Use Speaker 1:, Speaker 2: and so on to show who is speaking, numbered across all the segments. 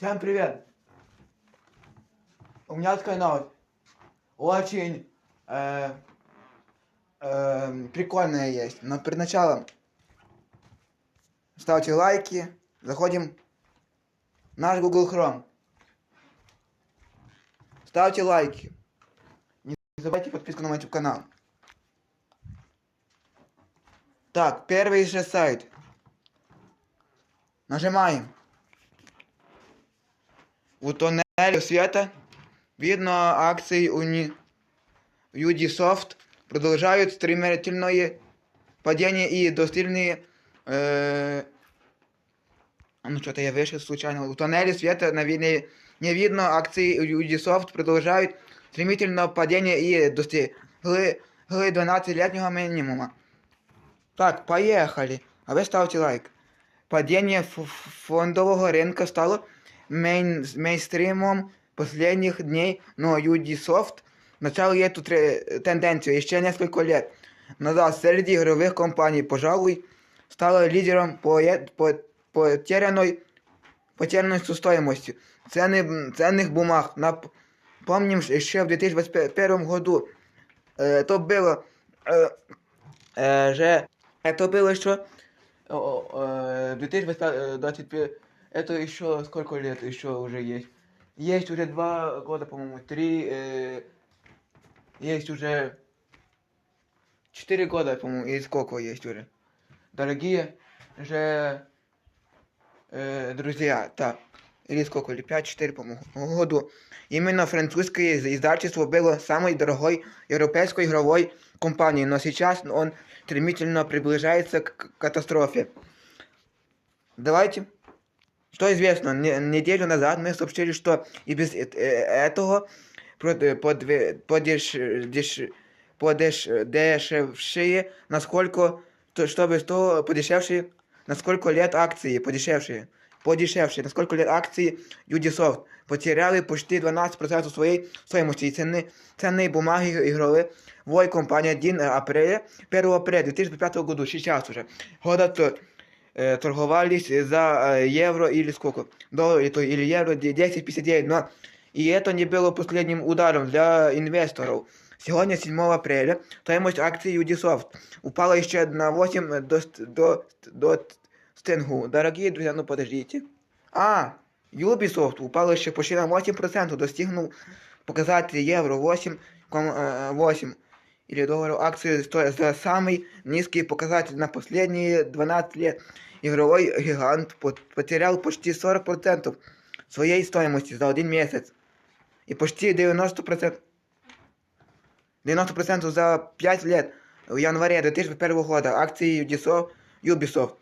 Speaker 1: Всем привет! У меня такая новость. Очень э, э, прикольная есть. Но перед началом ставьте лайки. Заходим в наш Google Chrome. Ставьте лайки. Не забывайте подписку на мой YouTube канал. Так, первый же сайт. Нажимаем. У тоннеле света видно акции Уни... Ubisoft продолжают стремительное падение и достигли... Э... Ну что-то я вышел случайно. У тоннеля света на видне... не видно акции Ubisoft продолжают стремительное падение и достигли 12-летнего минимума. Так, поехали. А ви ставте лайк. Падение фондового рынка стало мейн, мейнстримом последних дней, но Ubisoft начал эту тенденцию еще несколько лет назад среди игровых компаний, пожалуй, стала лидером по, по потерянной, потерянной стоимостью цены, ценных бумаг. Напомним, еще в 2021 году э, это было э, э, же это было еще э, 2025, это еще сколько лет еще уже есть? Есть уже два года, по-моему, три, э, есть уже четыре года, по-моему, и сколько есть уже. Дорогие же э, друзья, так, или сколько, или 5-4, по-моему, году. Именно французское издательство было самой дорогой европейской игровой компанией, но сейчас он стремительно приближается к катастрофе. Давайте. Что известно, неделю назад мы сообщили, что и без э, этого подешевшие, насколько, чтобы что подешевшие, насколько лет акции подешевшие, подешевшие, насколько лет акции Ubisoft потеряли почти 12% своей стоимости и цены, ценные бумаги игровые Вой компания 1 апреля, 1 апреля 2005 года, сейчас уже, года э, торговались за э, евро или сколько, долларов или евро 10,59, но и это не было последним ударом для инвесторов. Сегодня, 7 апреля, стоимость акций Ubisoft упала еще на 8 до, до, до стенгу. Дорогие друзья, ну подождите. А, Ubisoft упал еще почти на 8%, достигнул показатель евро 8, 8 или долларов акции стоят за самый низкий показатель на последние 12 лет. Игровой гигант потерял почти 40% своей стоимости за один месяц. И почти 90%, 90% за 5 лет. В январе 2001 года акции Ubisoft, Ubisoft,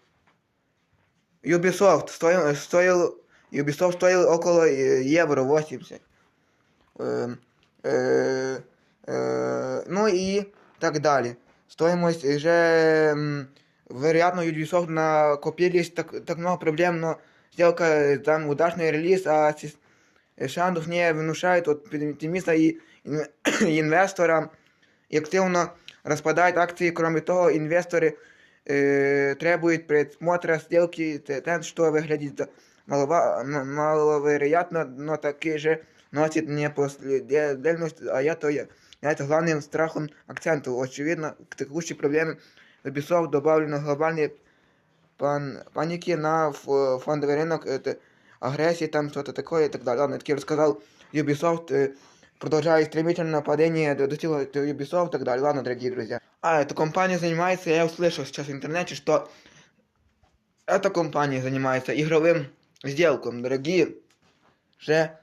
Speaker 1: Ubisoft стоил, стоил, Ubisoft стоил около э, евро 80. Э, э, э, ну и так далее. Стоимость уже, вероятно, Ubisoft накопились так, так много проблем, но сделка, там удачный релиз, а шансов не внушает оптимиста и инвестора и активно распадает акции. Кроме того, инвесторы э, требуют просмотра сделки, тем, что выглядит маловероятно, но такие же носит непоследовательность, а это является главным страхом акценту. Очевидно, к текущей проблеме Ubisoft добавлено глобальные пан паники на фондовый рынок, это агрессии, там что-то такое и так далее. Ладно, я таки рассказал, Ubisoft э, продолжает стремительное падение, достигло Ubisoft и так далее. Ладно, дорогие друзья. А, эта компания занимается, я услышал сейчас в интернете, что эта компания занимается игровым сделком, дорогие же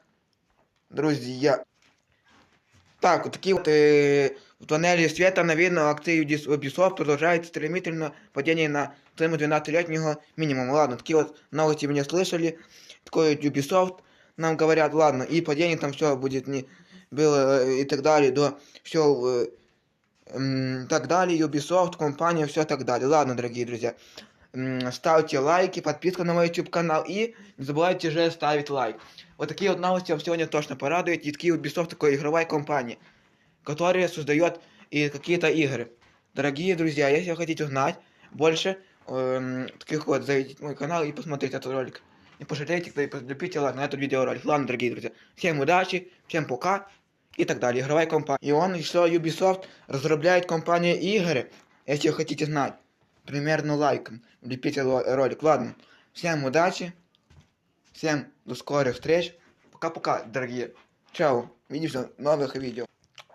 Speaker 1: друзья. Так, вот такие вот э, в тоннеле света на видно акции Ubisoft продолжает стремительно падение на цену 12-летнего минимума. Ладно, такие вот новости мне слышали. Такое Ubisoft нам говорят, ладно, и падение там все будет не было э, и так далее, до все э, так далее, Ubisoft, компания, все так далее. Ладно, дорогие друзья Ставьте лайки, подписка на мой YouTube канал и не забывайте же ставить лайк. Вот такие вот новости вам сегодня точно порадуют. И такие Ubisoft такой игровая компания, которая создает и какие-то игры. Дорогие друзья, если вы хотите узнать больше э, таких вот, зайдите в мой канал и посмотрите этот ролик. не пожалейте, кто и полюбите лайк на этот видеоролик. Ладно, дорогие друзья, всем удачи, всем пока и так далее. Игровая компания. И он еще Ubisoft разрабатывает компания игры, если вы хотите знать. Примерно лайком. Лепите ло- ролик. Ладно, всем удачи, всем до скорых встреч. Пока-пока, дорогие. Чао. Увидимся в новых видео.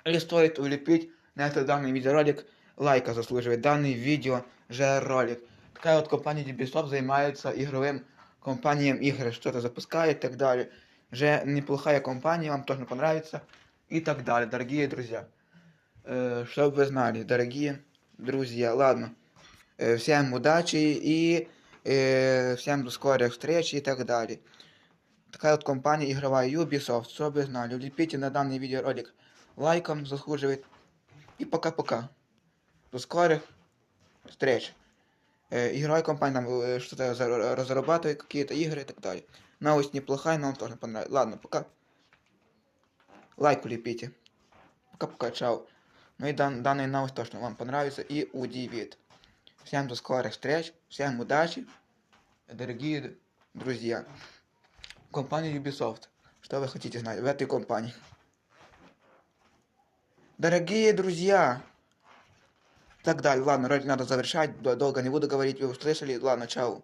Speaker 1: И стоит улепить на этот данный видеоролик лайка заслуживает данный видео же ролик. Такая вот компания Ubisoft занимается игровым компаниям игры, что-то запускает и так далее. Же неплохая компания, вам тоже понравится и так далее, дорогие друзья. Э, чтобы вы знали, дорогие друзья, ладно. Э, всем удачи и э, всем до скорых встреч и так далее. Такая вот компания игровая Ubisoft, чтобы вы знали. Улепите на данный видеоролик лайком, заслуживает. И пока-пока. До скорых встреч. Э, игровая компания там э, что-то за- разрабатывает, какие-то игры и так далее. Новость неплохая, но вам тоже понравится. Ладно, пока. Лайк улепите. Пока-пока, чао. Ну и дан, данная новость точно вам понравится и удивит. Всем до скорых встреч, всем удачи, дорогие друзья. Компания Ubisoft. Что вы хотите знать в этой компании? Дорогие друзья! Так далее. Ладно, ролик надо завершать. Долго не буду говорить. Вы услышали. Ладно, чао.